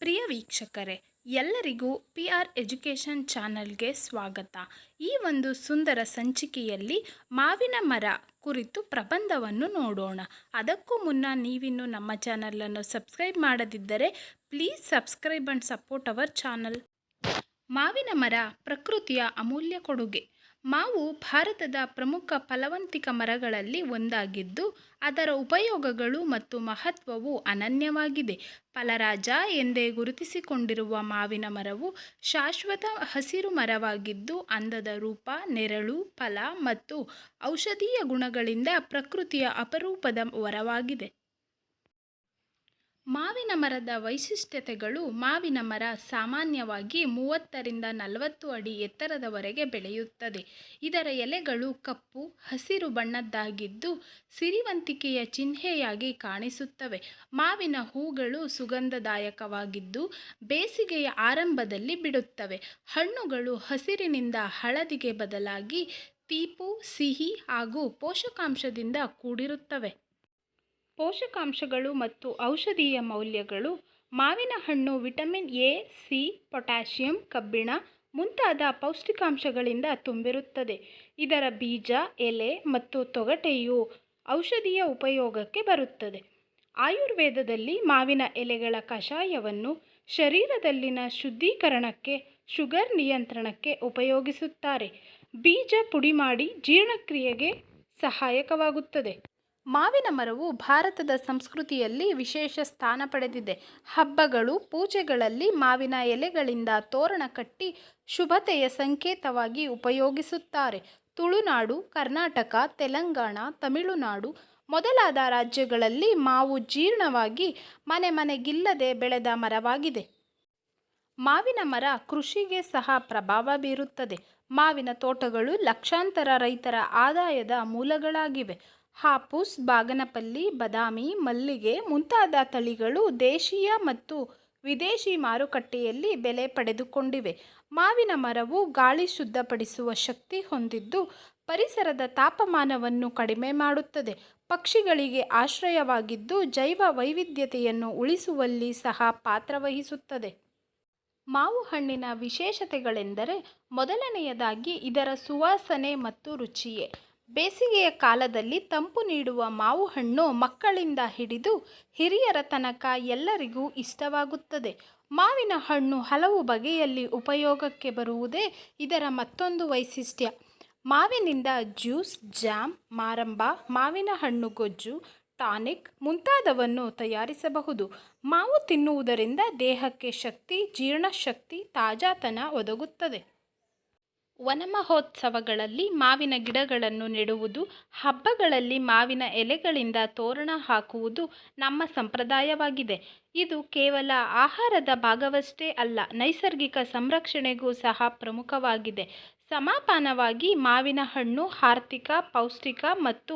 ಪ್ರಿಯ ವೀಕ್ಷಕರೇ, ಎಲ್ಲರಿಗೂ P R education ಚಾನಲ್ಗೆ ಸ್ವಾಗತ. ಈ ಒಂದು ಸುಂದರ ಸಂಚಿಕೆಯಲ್ಲಿ ಮಾವಿನ ಮರ ಕುರಿತು ಪ್ರಬಂಧವನ್ನು ನೋಡೋಣ. ಅದಕ್ಕೂ ಮುನ್ನ ನೀವಿನ್ನು ನಮ್ಮ ಚಾನಲನ್ನು ಸಬ್ಸ್ಕ್ರೈಬ್ ಮಾಡದಿದ್ದರೆ please subscribe and support our channel. ಮಾವಿನ ಮರ ಪ್ರಕೃತಿಯ ಅಮೂಲ್ಯ ಕೊಡುಗೆ. ಮಾವು ಭಾರತದ ಪ್ರಮುಖ ಫಲವಂತಿಕ ಮರಗಳಲ್ಲಿ ಒಂದಾಗಿದ್ದು, ಅದರ ಉಪಯೋಗಗಳು ಮತ್ತು ಮಹತ್ವವು ಅನನ್ಯವಾಗಿದೆ. ಫಲರಾಜ ಎಂದೇ ಗುರುತಿಸಿಕೊಂಡಿರುವ ಮಾವಿನ ಮರವು ಶಾಶ್ವತ ಹಸಿರು ಮರವಾಗಿದ್ದು, ಅಂದದ ರೂಪ ನೆರಳು, ಫಲ ಮತ್ತು ಔಷಧೀಯ ಗುಣಗಳಿಂದ ಪ್ರಕೃತಿಯ ಅಪರೂಪದ ವರವಾಗಿದೆ. ಮಾವಿನ ಮರದ ವೈಶಿಷ್ಟ್ಯತೆಗಳು ಮಾವಿನ ಮರ ಸಾಮಾನ್ಯವಾಗಿ ಮೂವತ್ತರಿಂದ ನಲವತ್ತು ಅಡಿ ಎತ್ತರದವರೆಗೆ ಬೆಳೆಯುತ್ತದೆ. ಇದರ ಎಲೆಗಳು ಕಪ್ಪು, ಹಸಿರು ಬಣ್ಣದ್ದಾಗಿದ್ದು ಸಿರಿವಂತಿಕೆಯ ಚಿಹ್ನೆಯಾಗಿ ಕಾಣಿಸುತ್ತವೆ. ಮಾವಿನ ಹೂಗಳು ಸುಗಂಧದಾಯಕವಾಗಿದ್ದು ಬೇಸಿಗೆಯ ಆರಂಭದಲ್ಲಿ ಬಿಡುತ್ತವೆ. ಹಣ್ಣುಗಳು ಹಸಿರಿನಿಂದ ಹಳದಿಗೆ ಬದಲಾಗಿ ತೀಪು, ಸಿಹಿ ಹಾಗೂ ಪೋಷಕಾಂಶದಿಂದ ಕೂಡಿರುತ್ತವೆ. ಪೋಷಕಾಂಶಗಳು ಮತ್ತು ಔಷಧೀಯ ಮೌಲ್ಯಗಳು, ಮಾವಿನ ಹಣ್ಣು, ವಿಟಮಿನ್ ಎ, ಸಿ, ಪೊಟ್ಯಾಷಿಯಂ, ಕಬ್ಬಿಣ ಮುಂತಾದ ಪೌಷ್ಟಿಕಾಂಶಗಳಿಂದ ತುಂಬಿರುತ್ತದೆ. ಇದರ ಬೀಜ, ಎಲೆ ಮತ್ತು ತೊಗಟೆಯು ಔಷಧೀಯ ಉಪಯೋಗಕ್ಕೆ ಬರುತ್ತದೆ. ಆಯುರ್ವೇದದಲ್ಲಿ ಮಾವಿನ ಎಲೆಗಳ ಕಷಾಯವನ್ನು ಶರೀರದಲ್ಲಿನ ಶುದ್ಧೀಕರಣಕ್ಕೆ, ಶುಗರ್ ನಿಯಂತ್ರಣಕ್ಕೆ ಉಪಯೋಗಿಸುತ್ತಾರೆ. ಬೀಜ ಪುಡಿ ಮಾಡಿ ಜೀರ್ಣಕ್ರಿಯೆಗೆ ಸಹಾಯಕವಾಗುತ್ತದೆ. ಮಾವಿನ ಮರವು ಭಾರತದ ಸಂಸ್ಕೃತಿಯಲ್ಲಿ ವಿಶೇಷ ಸ್ಥಾನ ಪಡೆದಿದೆ. ಹಬ್ಬಗಳು, ಪೂಜೆಗಳಲ್ಲಿ ಮಾವಿನ ಎಲೆಗಳಿಂದ ತೋರಣ ಕಟ್ಟಿ ಶುಭತೆಯ ಸಂಕೇತವಾಗಿ ಉಪಯೋಗಿಸುತ್ತಾರೆ. ತುಳುನಾಡು, ಕರ್ನಾಟಕ, ತೆಲಂಗಾಣ, ತಮಿಳುನಾಡು ಮೊದಲಾದ ರಾಜ್ಯಗಳಲ್ಲಿ ಮಾವು ಜೀರ್ಣವಾಗಿ ಮನೆ ಮನೆಗಿಲ್ಲದೆ ಬೆಳೆದ ಮರವಾಗಿದೆ. ಮಾವಿನ ಮರ ಕೃಷಿಗೆ ಸಹ ಪ್ರಭಾವ ಬೀರುತ್ತದೆ. ಮಾವಿನ ತೋಟಗಳು ಲಕ್ಷಾಂತರ ರೈತರ ಆದಾಯದ ಮೂಲಗಳಾಗಿವೆ. ಹಾಪುಸ್, ಬಾಗನಪಲ್ಲಿ, ಬದಾಮಿ, ಮಲ್ಲಿಗೆ ಮುಂತಾದ ತಳಿಗಳು ದೇಶೀಯ ಮತ್ತು ವಿದೇಶಿ ಮಾರುಕಟ್ಟೆಯಲ್ಲಿ ಬೆಲೆ ಪಡೆದುಕೊಂಡಿವೆ. ಮಾವಿನ ಮರವು ಗಾಳಿ ಶುದ್ಧಪಡಿಸುವ ಶಕ್ತಿ ಹೊಂದಿದ್ದು ಪರಿಸರದ ತಾಪಮಾನವನ್ನು ಕಡಿಮೆ ಮಾಡುತ್ತದೆ. ಪಕ್ಷಿಗಳಿಗೆ ಆಶ್ರಯವಾಗಿದ್ದು ಜೈವ ವೈವಿಧ್ಯತೆಯನ್ನು ಉಳಿಸುವಲ್ಲಿ ಸಹ ಪಾತ್ರವಹಿಸುತ್ತದೆ ಮಾವು ಹಣ್ಣಿನ ವಿಶೇಷತೆಗಳೆಂದರೆ ಮೊದಲನೆಯದಾಗಿ ಇದರ ಸುವಾಸನೆ ಮತ್ತು ರುಚಿಯೇ. ಬೇಸಿಗೆಯ ಕಾಲದಲ್ಲಿ ತಂಪು ನೀಡುವ ಮಾವು ಹಣ್ಣು ಮಕ್ಕಳಿಂದ ಹಿಡಿದು ಹಿರಿಯರ ತನಕ ಎಲ್ಲರಿಗೂ ಇಷ್ಟವಾಗುತ್ತದೆ. ಮಾವಿನ ಹಣ್ಣು ಹಲವು ಬಗೆಯಲ್ಲಿ ಉಪಯೋಗಕ್ಕೆ ಬರುವುದೇ ಇದರ ಮತ್ತೊಂದು ವೈಶಿಷ್ಟ್ಯ. ಮಾವಿನಿಂದ ಜ್ಯೂಸ್, ಜಾಮ್ ಮಾರಂಬ ಮಾವಿನ ಹಣ್ಣು ಗೊಜ್ಜು, ಟಾನಿಕ್ ಮುಂತಾದವನ್ನು ತಯಾರಿಸಬಹುದು. ಮಾವು ತಿನ್ನುವುದರಿಂದ ದೇಹಕ್ಕೆ ಶಕ್ತಿ, ಜೀರ್ಣಶಕ್ತಿ, ತಾಜಾತನ ಒದಗುತ್ತದೆ. ವನಮಹೋತ್ಸವಗಳಲ್ಲಿ ಮಾವಿನ ಗಿಡಗಳನ್ನು ನೆಡುವುದು, ಹಬ್ಬಗಳಲ್ಲಿ ಮಾವಿನ ಎಲೆಗಳಿಂದ ತೋರಣ ಹಾಕುವುದು ನಮ್ಮ ಸಂಪ್ರದಾಯವಾಗಿದೆ. ಇದು ಕೇವಲ ಆಹಾರದ ಭಾಗವಷ್ಟೇ ಅಲ್ಲ, ನೈಸರ್ಗಿಕ ಸಂರಕ್ಷಣೆಗೂ ಸಹ ಪ್ರಮುಖವಾಗಿದೆ. ಸಮಾಪಾನವಾಗಿ ಮಾವಿನ ಹಣ್ಣು ಆರ್ಥಿಕ, ಪೌಷ್ಟಿಕ ಮತ್ತು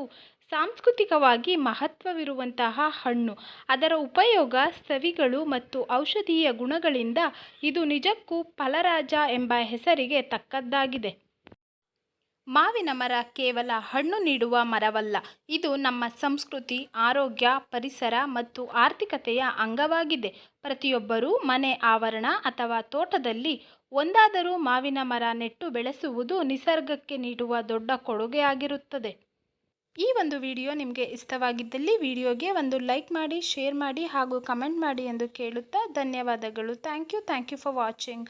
ಸಾಂಸ್ಕೃತಿಕವಾಗಿ ಮಹತ್ವವಿರುವಂತಹ ಹಣ್ಣು. ಅದರ ಉಪಯೋಗ ಸವಿಗಳು ಮತ್ತು ಔಷಧೀಯ ಗುಣಗಳಿಂದ ಇದು ನಿಜಕ್ಕೂ ಫಲರಾಜ ಎಂಬ ಹೆಸರಿಗೆ ತಕ್ಕದ್ದಾಗಿದೆ. ಮಾವಿನ ಮರ ಕೇವಲ ಹಣ್ಣು ನೀಡುವ ಮರವಲ್ಲ, ಇದು ನಮ್ಮ ಸಂಸ್ಕೃತಿ, ಆರೋಗ್ಯ, ಪರಿಸರ ಮತ್ತು ಆರ್ಥಿಕತೆಯ ಅಂಗವಾಗಿದೆ. ಪ್ರತಿಯೊಬ್ಬರೂ ಮನೆ ಆವರಣ ಅಥವಾ ತೋಟದಲ್ಲಿ ಒಂದಾದರೂ ಮಾವಿನ ಮರ ನೆಟ್ಟು ಬೆಳೆಸುವುದು ನಿಸರ್ಗಕ್ಕೆ ನೀಡುವ ದೊಡ್ಡ ಕೊಡುಗೆಯಾಗಿರುತ್ತದೆ ಈ ಒಂದು ವಿಡಿಯೋ ನಿಮಗೆ ಇಷ್ಟವಾಗಿದ್ದಲ್ಲಿ ವಿಡಿಯೋಗೆ ಒಂದು ಲೈಕ್ ಮಾಡಿ, ಶೇರ್ ಮಾಡಿ ಹಾಗೂ ಕಮೆಂಟ್ ಮಾಡಿ ಎಂದು ಕೇಳುತ್ತಾ ಧನ್ಯವಾದಗಳು. Thank you thank you for watching.